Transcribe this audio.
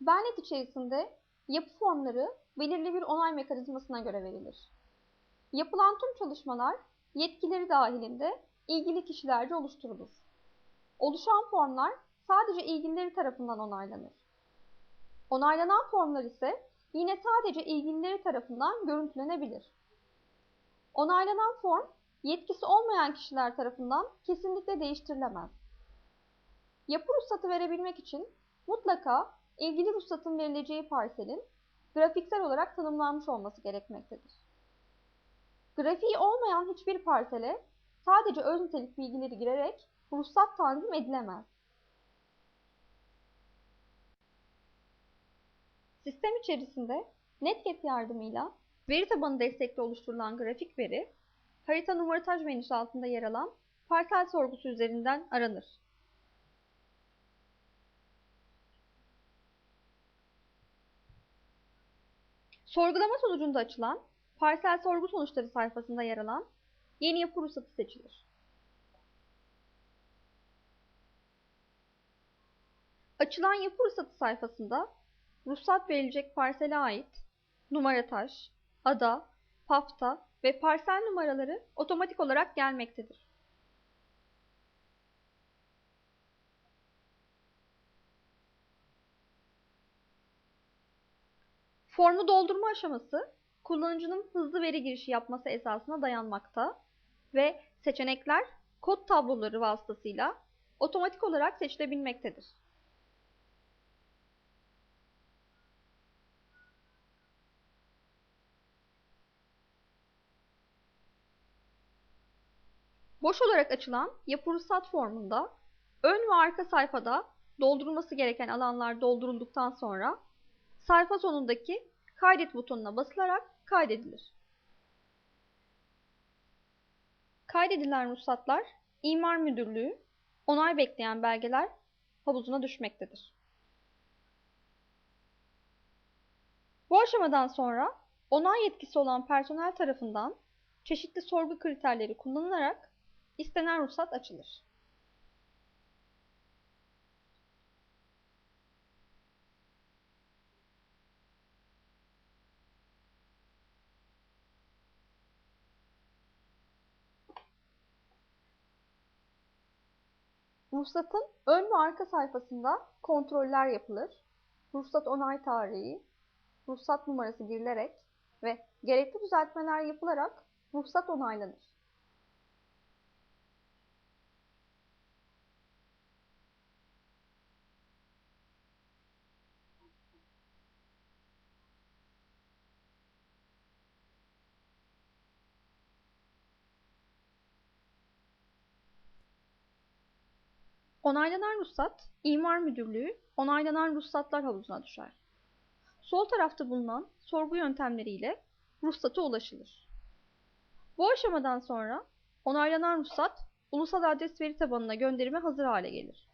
Belnet içerisinde yapı formları belirli bir onay mekanizmasına göre verilir. Yapılan tüm çalışmalar yetkileri dahilinde ilgili kişilerce oluşturulur. Oluşan formlar sadece ilgilileri tarafından onaylanır. Onaylanan formlar ise yine sadece ilgilileri tarafından görüntülenebilir. Onaylanan form yetkisi olmayan kişiler tarafından kesinlikle değiştirilemez. Yapı ruhsatı verebilmek için mutlaka ilgili ruhsatın verileceği parselin grafiksel olarak tanımlanmış olması gerekmektedir. Grafiği olmayan hiçbir parsele sadece öz nitelik bilgileri girerek ruhsat tanzim edilemez. Sistem içerisinde Netget yardımıyla veri tabanı destekli oluşturulan grafik veri, harita numarataj menüsü altında yer alan parsel sorgusu üzerinden aranır. Sorgulama sonucunda açılan parsel sorgu sonuçları sayfasında yer alan yeni yapı ruhsatı seçilir. Açılan yapı ruhsatı sayfasında ruhsat verilecek parsele ait numarataj, ada, pafta ve parsel numaraları otomatik olarak gelmektedir. Formu doldurma aşaması kullanıcının hızlı veri girişi yapması esasına dayanmakta ve seçenekler kod tabloları vasıtasıyla otomatik olarak seçilebilmektedir. Boş olarak açılan yapı ruhsat formunda ön ve arka sayfada doldurulması gereken alanlar doldurulduktan sonra sayfa sonundaki kaydet butonuna basılarak kaydedilir. Kaydedilen ruhsatlar İmar Müdürlüğü onay bekleyen belgeler havuzuna düşmektedir. Bu aşamadan sonra onay yetkisi olan personel tarafından çeşitli sorgu kriterleri kullanılarak istenen ruhsat açılır. Ruhsatın ön ve arka sayfasında kontroller yapılır. Ruhsat onay tarihi, ruhsat numarası girilerek ve gerekli düzeltmeler yapılarak ruhsat onaylanır. Onaylanan ruhsat, İmar Müdürlüğü onaylanan ruhsatlar havuzuna düşer. Sol tarafta bulunan sorgu yöntemleriyle ruhsata ulaşılır. Bu aşamadan sonra onaylanan ruhsat ulusal adres veri tabanına gönderime hazır hale gelir.